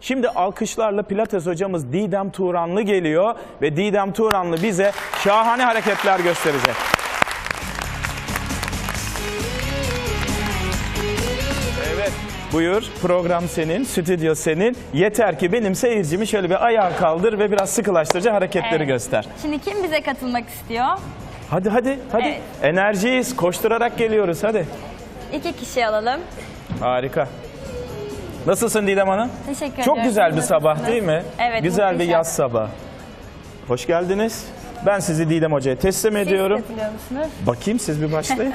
Şimdi alkışlarla Pilates hocamız Didem Turanlı geliyor ve Didem Turanlı bize şahane hareketler gösterecek. Evet. Buyur program senin, stüdyo senin. Yeter ki benim seyircimi şöyle bir ayağa kaldır ve biraz sıkılaştırıcı hareketleri Evet. göster. Şimdi kim bize katılmak istiyor? Hadi hadi hadi. Evet. Enerjiyiz, koşturarak geliyoruz hadi. İki kişi alalım. Harika. Nasılsın Didem Hanım? Teşekkür Çok ediyorum. güzel bir sabah değil mi? Evet. Güzel bir muhteşem. yaz sabahı. Hoş geldiniz. Ben sizi Didem Hoca'ya teslim Siz ediyorum. katılıyor musunuz? Bakayım siz bir başlayın.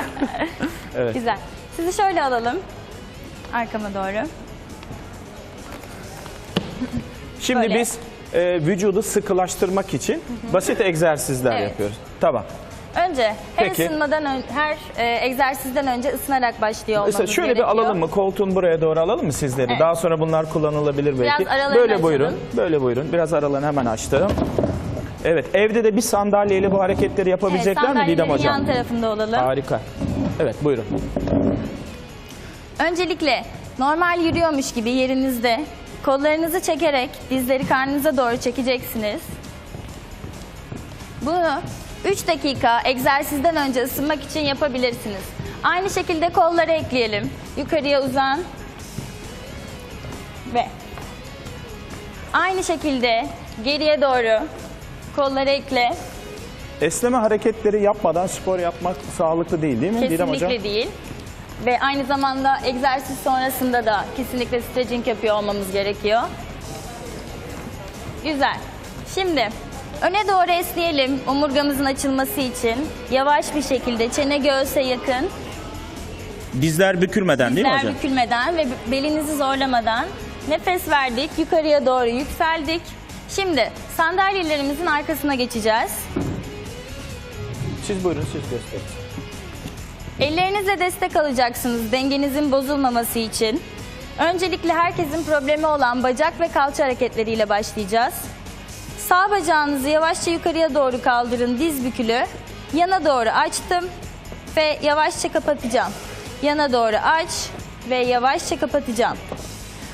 Güzel. Sizi şöyle alalım. Arkama doğru. Şimdi Böyle. biz e, vücudu sıkılaştırmak için basit egzersizler Evet. yapıyoruz. Tamam. Önce her Peki. ısınmadan ön- her e, egzersizden önce ısınarak başlıyor olmamız Mesela şöyle gerekiyor. bir alalım mı? Koltuğun buraya doğru alalım mı sizleri? Evet. Daha sonra bunlar kullanılabilir belki. Biraz aralarını Böyle açalım. buyurun. Böyle buyurun. Biraz aralarını hemen açtım. Evet, evde de bir sandalyeyle bu hareketleri Evet, yapabilecekler mi Didem sandalyelerin Hocam? yan tarafında olalım. Harika. Evet, buyurun. Öncelikle normal yürüyormuş gibi yerinizde kollarınızı çekerek dizleri karnınıza doğru çekeceksiniz. Bunu 3 dakika egzersizden önce ısınmak için yapabilirsiniz. Aynı şekilde kolları ekleyelim. Yukarıya uzan. Ve aynı şekilde geriye doğru kolları ekle. Esneme hareketleri yapmadan spor yapmak sağlıklı değil değil mi Hocam? Kesinlikle değil. Ve aynı zamanda egzersiz sonrasında da kesinlikle stretching yapıyor olmamız gerekiyor. Güzel. Şimdi öne doğru esneyelim omurgamızın açılması için. Yavaş bir şekilde çene göğse yakın. Dizler bükülmeden değil mi Dizler hocam? bükülmeden ve belinizi zorlamadan nefes verdik. Yukarıya doğru yükseldik. Şimdi sandalyelerimizin arkasına geçeceğiz. Siz buyurun siz gösterin. Ellerinizle destek alacaksınız dengenizin bozulmaması için. Öncelikle herkesin problemi olan bacak ve kalça hareketleriyle başlayacağız. Sağ bacağınızı yavaşça yukarıya doğru kaldırın diz bükülü. Yana doğru açtım ve yavaşça kapatacağım. Yana doğru aç ve yavaşça kapatacağım.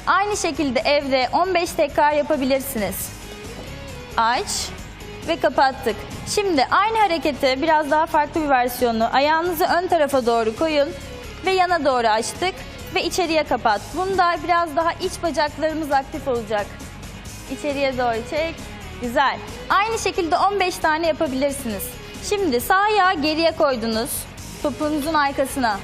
Aynı şekilde evde 15 tekrar yapabilirsiniz aç ve kapattık. Şimdi aynı hareketi biraz daha farklı bir versiyonu ayağınızı ön tarafa doğru koyun ve yana doğru açtık ve içeriye kapat. Bunda biraz daha iç bacaklarımız aktif olacak. İçeriye doğru çek. Güzel. Aynı şekilde 15 tane yapabilirsiniz. Şimdi sağ ayağı geriye koydunuz. Topuğunuzun arkasına.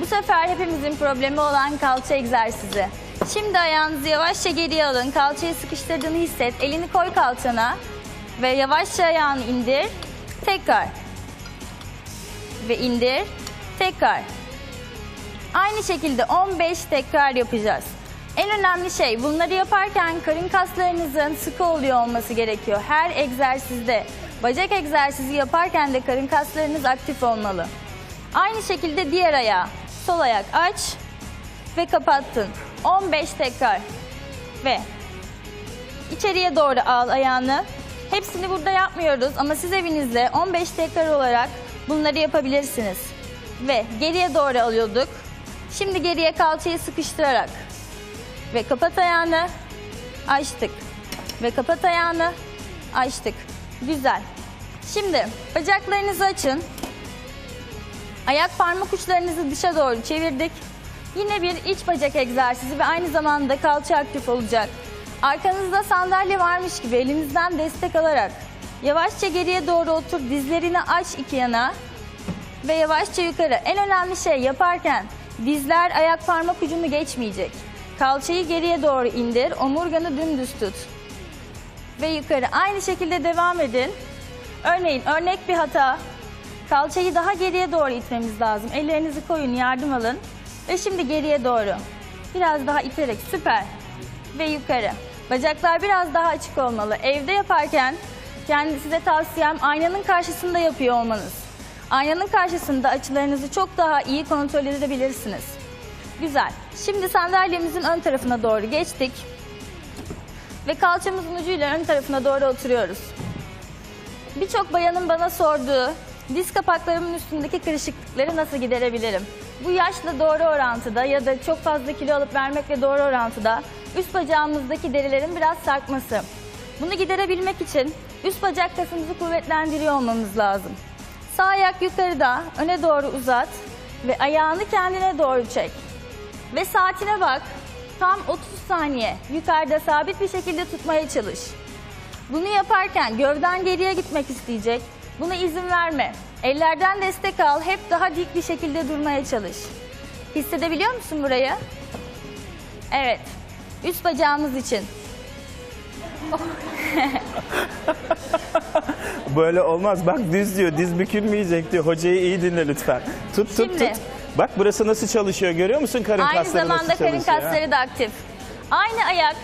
Bu sefer hepimizin problemi olan kalça egzersizi. Şimdi ayağınızı yavaşça geriye alın. Kalçayı sıkıştırdığını hisset. Elini koy kalçana ve yavaşça ayağını indir. Tekrar. Ve indir. Tekrar. Aynı şekilde 15 tekrar yapacağız. En önemli şey bunları yaparken karın kaslarınızın sıkı oluyor olması gerekiyor. Her egzersizde bacak egzersizi yaparken de karın kaslarınız aktif olmalı. Aynı şekilde diğer ayağı sol ayak aç ve kapattın. 15 tekrar ve içeriye doğru al ayağını. Hepsini burada yapmıyoruz ama siz evinizde 15 tekrar olarak bunları yapabilirsiniz. Ve geriye doğru alıyorduk. Şimdi geriye kalçayı sıkıştırarak ve kapat ayağını açtık ve kapat ayağını açtık. Güzel. Şimdi bacaklarınızı açın. Ayak parmak uçlarınızı dışa doğru çevirdik. Yine bir iç bacak egzersizi ve aynı zamanda kalça aktif olacak. Arkanızda sandalye varmış gibi elinizden destek alarak yavaşça geriye doğru otur, dizlerini aç iki yana ve yavaşça yukarı. En önemli şey yaparken dizler ayak parmak ucunu geçmeyecek. Kalçayı geriye doğru indir, omurganı dümdüz tut ve yukarı. Aynı şekilde devam edin. Örneğin örnek bir hata. Kalçayı daha geriye doğru itmemiz lazım. Ellerinizi koyun, yardım alın. Ve şimdi geriye doğru. Biraz daha iterek süper. Ve yukarı. Bacaklar biraz daha açık olmalı. Evde yaparken kendi size tavsiyem aynanın karşısında yapıyor olmanız. Aynanın karşısında açılarınızı çok daha iyi kontrol edebilirsiniz. Güzel. Şimdi sandalyemizin ön tarafına doğru geçtik. Ve kalçamızın ucuyla ön tarafına doğru oturuyoruz. Birçok bayanın bana sorduğu diz kapaklarımın üstündeki kırışıklıkları nasıl giderebilirim? Bu yaşla doğru orantıda ya da çok fazla kilo alıp vermekle doğru orantıda. üst bacağımızdaki derilerin biraz sarkması. Bunu giderebilmek için üst bacak kasımızı kuvvetlendiriyor olmamız lazım. Sağ ayak yukarıda, öne doğru uzat ve ayağını kendine doğru çek. Ve saatine bak. Tam 30 saniye yukarıda sabit bir şekilde tutmaya çalış. Bunu yaparken gövden geriye gitmek isteyecek. Buna izin verme. Ellerden destek al. Hep daha dik bir şekilde durmaya çalış. Hissedebiliyor musun burayı? Evet. Üst bacağımız için. Böyle olmaz. Bak düz diyor. Diz bükülmeyecek diyor. Hocayı iyi dinle lütfen. Tut tut Şimdi. tut. Bak burası nasıl çalışıyor görüyor musun karın Aynı kasları zamanda nasıl karın ha? kasları da aktif. Aynı ayak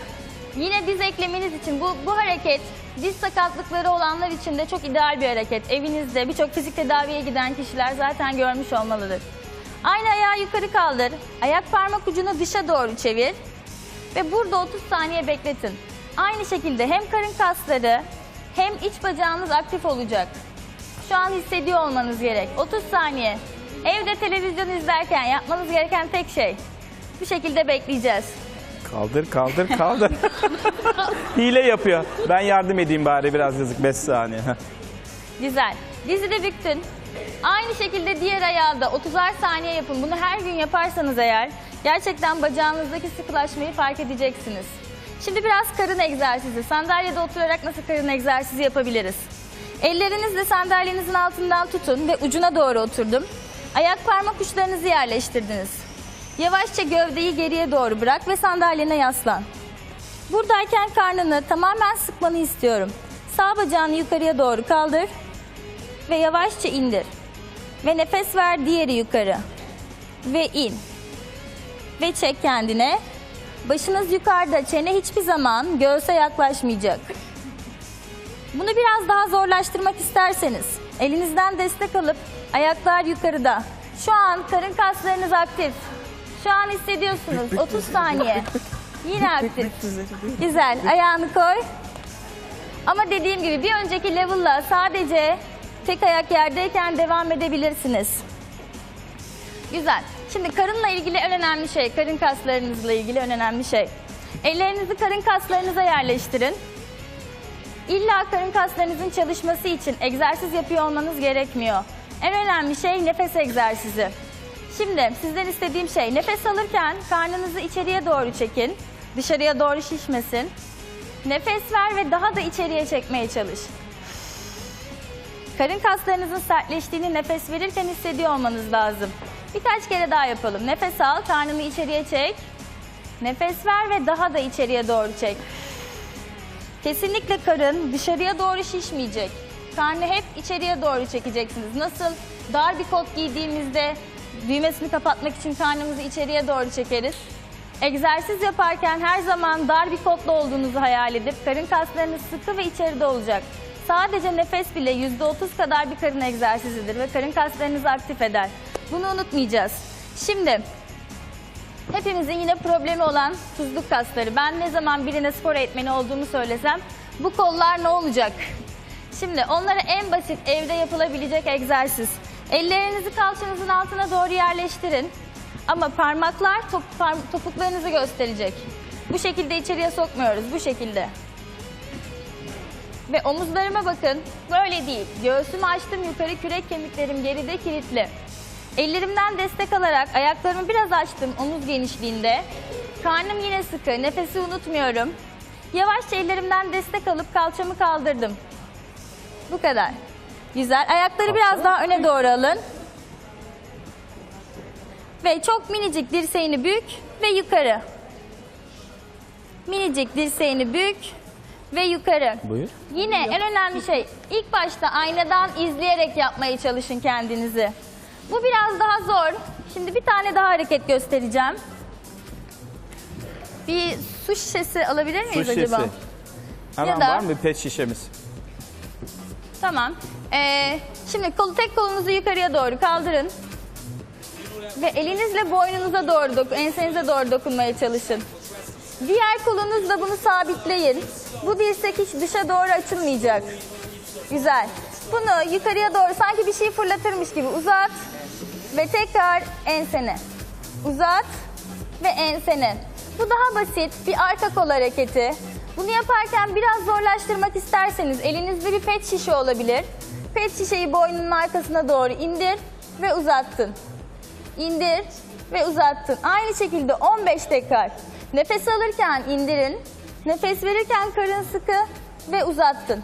yine diz ekleminiz için bu, bu hareket diz sakatlıkları olanlar için de çok ideal bir hareket. Evinizde birçok fizik tedaviye giden kişiler zaten görmüş olmalıdır. Aynı ayağı yukarı kaldır. Ayak parmak ucunu dışa doğru çevir. Ve burada 30 saniye bekletin. Aynı şekilde hem karın kasları hem iç bacağınız aktif olacak. Şu an hissediyor olmanız gerek. 30 saniye. Evde televizyon izlerken yapmanız gereken tek şey. Bu şekilde bekleyeceğiz. Kaldır kaldır kaldır. Hile yapıyor. Ben yardım edeyim bari biraz yazık 5 saniye. Güzel. Dizi de büktün. Aynı şekilde diğer ayağı da 30'ar saniye yapın. Bunu her gün yaparsanız eğer gerçekten bacağınızdaki sıkılaşmayı fark edeceksiniz. Şimdi biraz karın egzersizi. Sandalyede oturarak nasıl karın egzersizi yapabiliriz? Ellerinizle sandalyenizin altından tutun ve ucuna doğru oturdum. Ayak parmak uçlarınızı yerleştirdiniz. Yavaşça gövdeyi geriye doğru bırak ve sandalyene yaslan. Buradayken karnını tamamen sıkmanı istiyorum. Sağ bacağını yukarıya doğru kaldır ve yavaşça indir. Ve nefes ver diğeri yukarı. Ve in. Ve çek kendine. Başınız yukarıda, çene hiçbir zaman göğse yaklaşmayacak. Bunu biraz daha zorlaştırmak isterseniz elinizden destek alıp ayaklar yukarıda. Şu an karın kaslarınız aktif. Şu an hissediyorsunuz 30 saniye. Yine aktif. Güzel. Ayağını koy. Ama dediğim gibi bir önceki level'la sadece tek ayak yerdeyken devam edebilirsiniz. Güzel. Şimdi karınla ilgili en önemli şey, karın kaslarınızla ilgili en önemli şey. Ellerinizi karın kaslarınıza yerleştirin. İlla karın kaslarınızın çalışması için egzersiz yapıyor olmanız gerekmiyor. En önemli şey nefes egzersizi. Şimdi sizden istediğim şey nefes alırken karnınızı içeriye doğru çekin. Dışarıya doğru şişmesin. Nefes ver ve daha da içeriye çekmeye çalış. Karın kaslarınızın sertleştiğini nefes verirken hissediyor olmanız lazım. Birkaç kere daha yapalım. Nefes al, karnını içeriye çek. Nefes ver ve daha da içeriye doğru çek. Kesinlikle karın dışarıya doğru şişmeyecek. Karnı hep içeriye doğru çekeceksiniz. Nasıl dar bir kot giydiğimizde düğmesini kapatmak için karnımızı içeriye doğru çekeriz. Egzersiz yaparken her zaman dar bir kotla olduğunuzu hayal edip karın kaslarınız sıkı ve içeride olacak. Sadece nefes bile %30 kadar bir karın egzersizidir ve karın kaslarınızı aktif eder. Bunu unutmayacağız. Şimdi Hepimizin yine problemi olan tuzluk kasları. Ben ne zaman birine spor eğitmeni olduğumu söylesem bu kollar ne olacak? Şimdi onlara en basit evde yapılabilecek egzersiz. Ellerinizi kalçanızın altına doğru yerleştirin. Ama parmaklar top, par- topuklarınızı gösterecek. Bu şekilde içeriye sokmuyoruz. Bu şekilde. Ve omuzlarıma bakın. Böyle değil. Göğsümü açtım yukarı kürek kemiklerim geride kilitli. Ellerimden destek alarak ayaklarımı biraz açtım omuz genişliğinde. Karnım yine sıkı. Nefesi unutmuyorum. Yavaşça ellerimden destek alıp kalçamı kaldırdım. Bu kadar. Güzel. Ayakları biraz daha öne doğru alın. Ve çok minicik dirseğini bük ve yukarı. Minicik dirseğini bük ve yukarı. Buyur. Yine en önemli şey ilk başta aynadan izleyerek yapmaya çalışın kendinizi. Bu biraz daha zor. Şimdi bir tane daha hareket göstereceğim. Bir su şişesi alabilir Su miyiz şişesi. acaba? Hemen da- var mı bir pet şişemiz? Tamam. Ee, şimdi kolu tek kolunuzu yukarıya doğru kaldırın. Ve elinizle boynunuza doğru, doku- ensenize doğru dokunmaya çalışın. Diğer kolunuzla bunu sabitleyin. Bu dirsek hiç dışa doğru açılmayacak. Güzel. Bunu yukarıya doğru sanki bir şey fırlatırmış gibi uzat. Ve tekrar ensene. Uzat ve ensene. Bu daha basit bir arka kol hareketi. Bunu yaparken biraz zorlaştırmak isterseniz elinizde bir pet şişe olabilir. Pet şişeyi boynunun arkasına doğru indir ve uzattın. İndir ve uzattın. Aynı şekilde 15 tekrar. Nefes alırken indirin. Nefes verirken karın sıkı ve uzattın.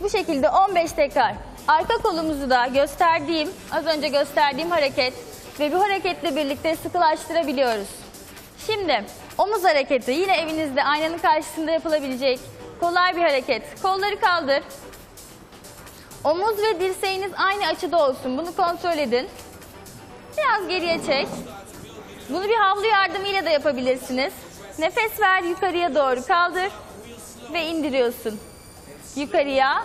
Bu şekilde 15 tekrar. Arka kolumuzu da gösterdiğim, az önce gösterdiğim hareket ve bu hareketle birlikte sıkılaştırabiliyoruz. Şimdi omuz hareketi yine evinizde aynanın karşısında yapılabilecek kolay bir hareket. Kolları kaldır. Omuz ve dirseğiniz aynı açıda olsun. Bunu kontrol edin. Biraz geriye çek. Bunu bir havlu yardımıyla da yapabilirsiniz. Nefes ver yukarıya doğru kaldır ve indiriyorsun. Yukarıya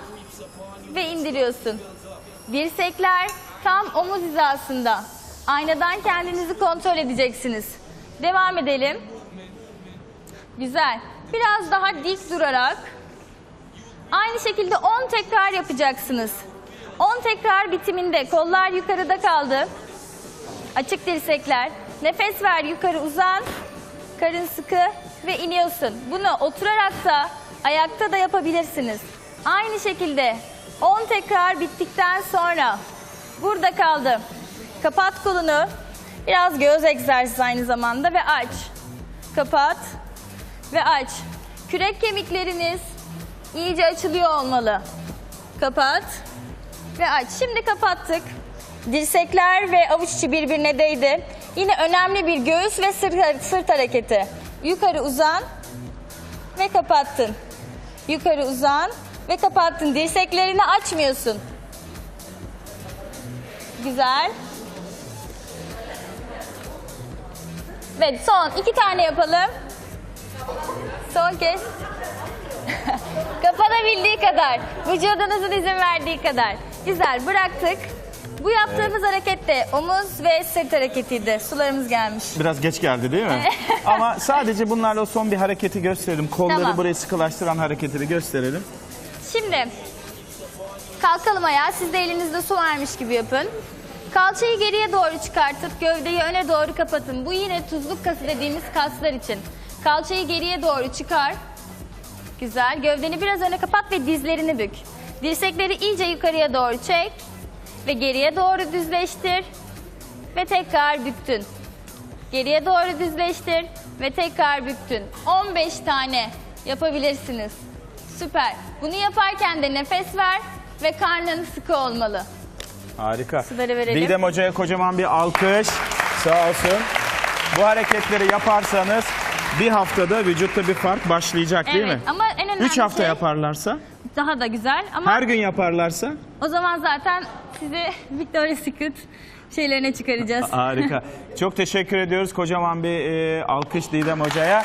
ve indiriyorsun. Dirsekler tam omuz hizasında. Aynadan kendinizi kontrol edeceksiniz. Devam edelim. Güzel. Biraz daha dik durarak aynı şekilde 10 tekrar yapacaksınız. 10 tekrar bitiminde kollar yukarıda kaldı. Açık dirsekler. Nefes ver yukarı uzan. Karın sıkı ve iniyorsun. Bunu oturarak da ayakta da yapabilirsiniz. Aynı şekilde 10 tekrar bittikten sonra burada kaldı. Kapat kolunu. Biraz göz egzersizi aynı zamanda ve aç. Kapat ve aç. Kürek kemikleriniz iyice açılıyor olmalı. Kapat ve aç. Şimdi kapattık. Dirsekler ve avuç içi birbirine değdi. Yine önemli bir göğüs ve sırt, sırt hareketi. Yukarı uzan ve kapattın. Yukarı uzan ve kapattın. Dirseklerini açmıyorsun. Güzel. Ve son iki tane yapalım. Son kez. Kapanabildiği kadar. Vücudunuzun izin verdiği kadar. Güzel bıraktık. Bu yaptığımız hareket de omuz ve sırt hareketiydi. Sularımız gelmiş. Biraz geç geldi değil mi? Ama sadece bunlarla son bir hareketi gösterelim. Kolları Tamam. buraya sıkılaştıran hareketi bir gösterelim. Şimdi kalkalım ayağa. Siz de elinizde su varmış gibi yapın. Kalçayı geriye doğru çıkartıp gövdeyi öne doğru kapatın. Bu yine tuzluk kası dediğimiz kaslar için. Kalçayı geriye doğru çıkar. Güzel. Gövdeni biraz öne kapat ve dizlerini bük. Dirsekleri iyice yukarıya doğru çek. Ve geriye doğru düzleştir. Ve tekrar büktün. Geriye doğru düzleştir ve tekrar büktün. 15 tane yapabilirsiniz. Süper. Bunu yaparken de nefes ver ve karnın sıkı olmalı. Harika. Suları verelim. Didem Hoca'ya kocaman bir alkış. Sağ olsun. Bu hareketleri yaparsanız bir haftada vücutta bir fark başlayacak değil evet mi? ama en önemli 3 hafta şey yaparlarsa, daha da güzel ama her gün yaparlarsa o zaman zaten sizi Victoria's Secret şeylerine çıkaracağız. harika. Çok teşekkür ediyoruz kocaman bir e, alkış Didem Hoca'ya.